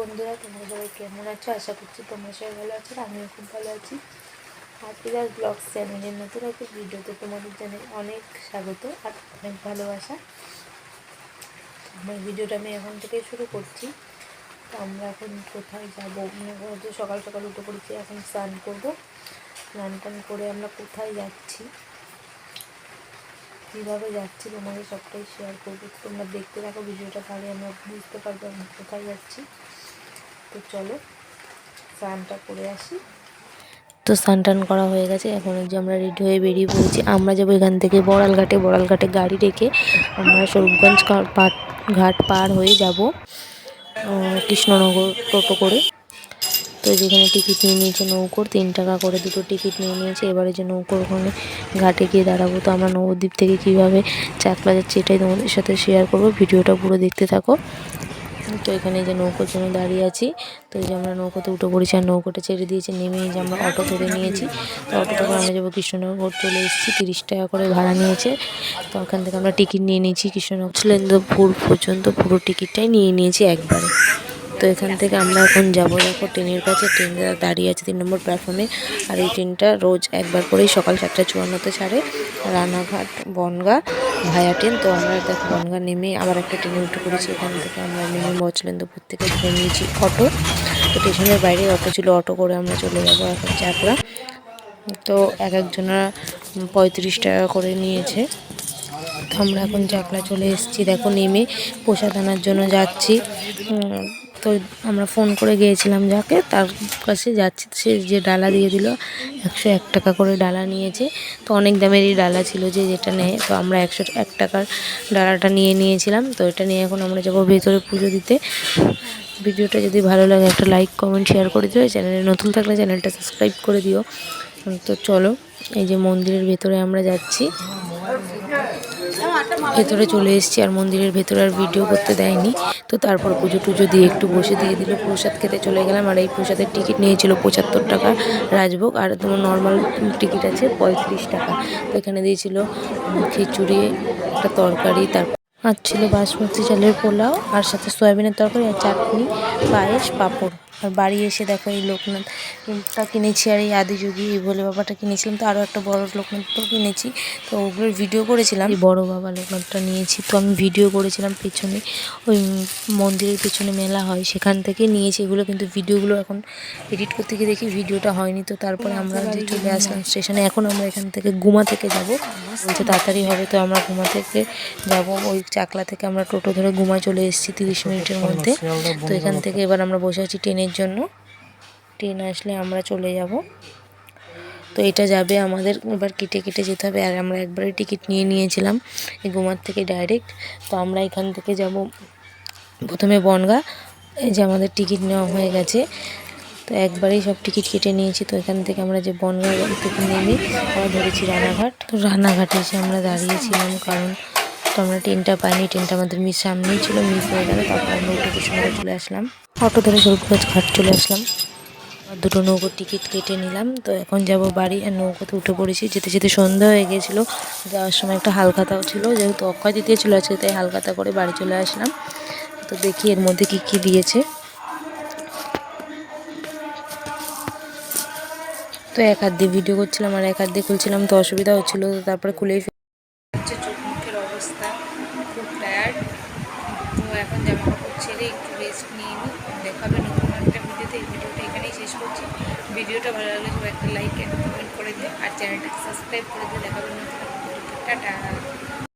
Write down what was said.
বন্ধুরা, তোমরা সবাই কেমন আছো? আশা করছি তোমরা সবাই ভালো আছো, আমিও খুব ভালো আছি। হাতিদার ব্লগ চ্যানেলের নতুন একটা ভিডিওতে তোমাদের জানাই অনেক স্বাগত আর অনেক ভালোবাসা। আমার ভিডিওটা আমি এখন থেকে শুরু করছি। তো আমরা এখন কোথায় যাব? হয়তো সকাল সকাল উঠে পড়েছি, এখন স্নান করব। স্নান টান করে আমরা কোথায় যাচ্ছি? কীভাবে যাচ্ছি তোমাদের সবটাই শেয়ার করব। তোমরা দেখতে থাকো, ভিডিওটা তাহলে আমরা বুঝতে পারব আমরা কোথায় যাচ্ছি। তো চলো, স্নানটা করে আসি। তো স্নান টান করা হয়ে গেছে, এখন যে আমরা রেডি হয়ে বেরিয়ে পড়েছি। আমরা যাব এখান থেকে বড়ালঘাটে। বড়ালঘাটে গাড়ি রেখে আমরা স্বরূপগঞ্জ ঘাট পার হয়ে যাব কৃষ্ণনগর টোটো করে। তো যেখানে টিকিট নিয়ে নিয়েছে নৌকোর, তিন টাকা করে দুটো টিকিট নিয়ে নিয়েছে। এবারে যে নৌকোর ওখানে ঘাটে গিয়ে দাঁড়াবো। তো আমরা নবদ্বীপ থেকে কীভাবে চাকলা যাচ্ছি এটাই তোমাদের সাথে শেয়ার করব। ভিডিওটা পুরো দেখতে থাকো। তো এখানে যে নৌকোর জন্য দাঁড়িয়ে আছি। তো এই যে আমরা নৌকোতে উঠে পড়েছি আর নৌকোটা ছেড়ে দিয়েছি নেমে এই যে আমরা অটো ধরে নিয়েছি। তো অটোটা করে আমরা যাব কৃষ্ণনগর চলে এসেছি, তিরিশ টাকা করে ভাড়া নিয়েছে। তো ওখান থেকে আমরা টিকিট নিয়ে নিয়েছি কৃষ্ণনগর পুরো পর্যন্ত পুরো টিকিটটাই নিয়ে নিয়েছি একবারে। তো এখান থেকে আমরা এখন যাব। দেখো, ট্রেনের কাছে, ট্রেন দাঁড়িয়ে আছে তিন নম্বর প্ল্যাটফর্মে আর এই ট্রেনটা রোজ একবার করেই সকাল সাতটা চুয়ান্নতে ছাড়ে। Ranaghat, Bongaon, via train. তো আমরা দেখো, বনগা নেমে আবার একটা ট্রেনে উঠে পড়েছি। এখান থেকে আমরা নেমে মচলেন্দ্রপুর থেকে ধরে নিয়েছি অটো। তো স্টেশনের বাইরে অটো ছিল, অটো করে আমরা চলে যাব এখন চাকরা তো এক একজনের পঁয়ত্রিশ টাকা করে নিয়েছে। আমরা এখন চাকলা চলে এসেছি। দেখো, নেমে আনার জন্য যাচ্ছি। তো আমরা ফোন করে গিয়েছিলাম যাকে, তার কাছে যাচ্ছি সে যে ডালা দিয়ে দিল, একশো এক টাকা করে ডালা নিয়েছে। তো অনেক দামেরই ডালা ছিল যে যেটা নেয়, তো আমরা একশো এক টাকার ডালাটা নিয়ে নিয়েছিলাম। তো এটা নিয়ে এখন আমরা যাব ভেতরে পুজো দিতে। ভিডিওটা যদি ভালো লাগে একটা লাইক, কমেন্ট, শেয়ার করে দিও। চ্যানেলে নতুন থাকলে চ্যানেলটা সাবস্ক্রাইব করে দিও। তো চলো, এই যে মন্দিরের ভেতরে আমরা যাচ্ছি। ভেতরে চলে এসেছি আর মন্দিরের ভেতরে আর ভিডিও করতে দেয়নি। তো তারপর পুজো টুজো দিয়ে একটু বসে দিয়ে দিল। প্রসাদ খেতে চলে গেলাম আর এই প্রসাদের টিকিট নিয়েছিল পঁচাত্তর টাকা রাজভোগ আর তোমার নর্মাল টিকিট আছে পঁয়ত্রিশ টাকা। তো এখানে দিয়েছিল খিচুড়ি, একটা তরকারি, তারপর আর ছিল বাসমতি চালের পোলাও আর সাথে সয়াবিনের তরকারি আর চাটনি, পায়েস, পাঁপড়। আর বাড়ি এসে দেখো এই লোকনাথটা কিনেছি আর এই আদিযোগী এই ভোলে বাবাটা কিনেছিলাম। তো আরও একটা বড় লোকনাথটাও কিনেছি। তো ওগুলোর ভিডিও করেছিলাম। এই বড় বাবা লোকনাথটা নিয়েছি। তো আমি ভিডিও করেছিলাম পেছনে। ওই মন্দিরের পেছনে মেলা হয়। সেখান থেকে নিয়েছি এগুলো। কিন্তু ভিডিওগুলো এখন এডিট করতে গিয়ে দেখি ভিডিওটা হয়নি। তো তারপরে আমরা যে চলে আসলাম স্টেশনে এখন আমরা এখান থেকে গুমা থেকে যাব। বলছে তাড়াতাড়ি হবে। তো আমরা গুমা থেকে যাব। ওই চাকলা থেকে আমরা টোটো ধরে গুমা চলে এসেছি তিরিশ মিনিটের মধ্যে। তো এখান থেকে এবার আমরা বসে আছি ট্রেনের জন্য। ট্রেন আসলে আমরা চলে যাব। তো এটা যাবে আমাদের, এবার কেটে কেটে যেতে হবে। আর আমরা একবারে টিকিট নিয়ে নিয়েছিলাম, এই গুমার থেকে ডাইরেক্ট তো আমরা এখান থেকে যাব প্রথমে বনগা, এই যে আমাদের টিকিট নেওয়া হয়ে গেছে। তো একবারেই সব টিকিট কেটে নিয়েছি। তো এখান থেকে আমরা যে বনগা থেকে নেমে আমরা ধরেছি রানাঘাট। তো রানাঘাটে এসে আমরা দাঁড়িয়েছিলাম কারণ তো আমরা ট্রেনটা পাইনি। ট্রেনটা আমাদের মিস সামনেই ছিল, মিস হয়ে গেল। তারপর আমরা উঠে চলে আসলাম। অটো ধরে স্বরূপগঞ্জ ঘাট চলে আসলাম। দুটো নৌকোর টিকিট কেটে নিলাম। তো এখন যাব বাড়ি আর নৌকোতে উঠে পড়েছি। যেতে যেতে সন্ধ্যা হয়ে গিয়েছিল। যাওয়ার সময় একটা হালখাতাও ছিল। যেহেতু অক্ষয় দ্বিতীয় ছিল আজকে, তাই হালখাতা করে বাড়ি চলে আসলাম। তো দেখি এর মধ্যে কি কি দিয়েছে। তো এক হাত দিয়ে ভিডিও করছিলাম আর এক হাত দিয়ে খুলছিলাম। তো অসুবিধা হচ্ছিল, তো তারপরে খুলেই হচ্ছে চোখ মুখের অবস্থা খুব তো এখন ছেড়ে একটু রেস্ট নিয়ে নিই, দেখাবে নতুন একটা ভিডিওতে। এই ভিডিওটা এখানেই শেষ করছি। ভিডিওটা ভালো লাগলে সবাই একটা লাইক অ্যান্ড কমেন্ট করে দিও। আর চ্যানেলটাকে সাবস্ক্রাইব করে দিয়ে দেখাবে নতুন টাটা।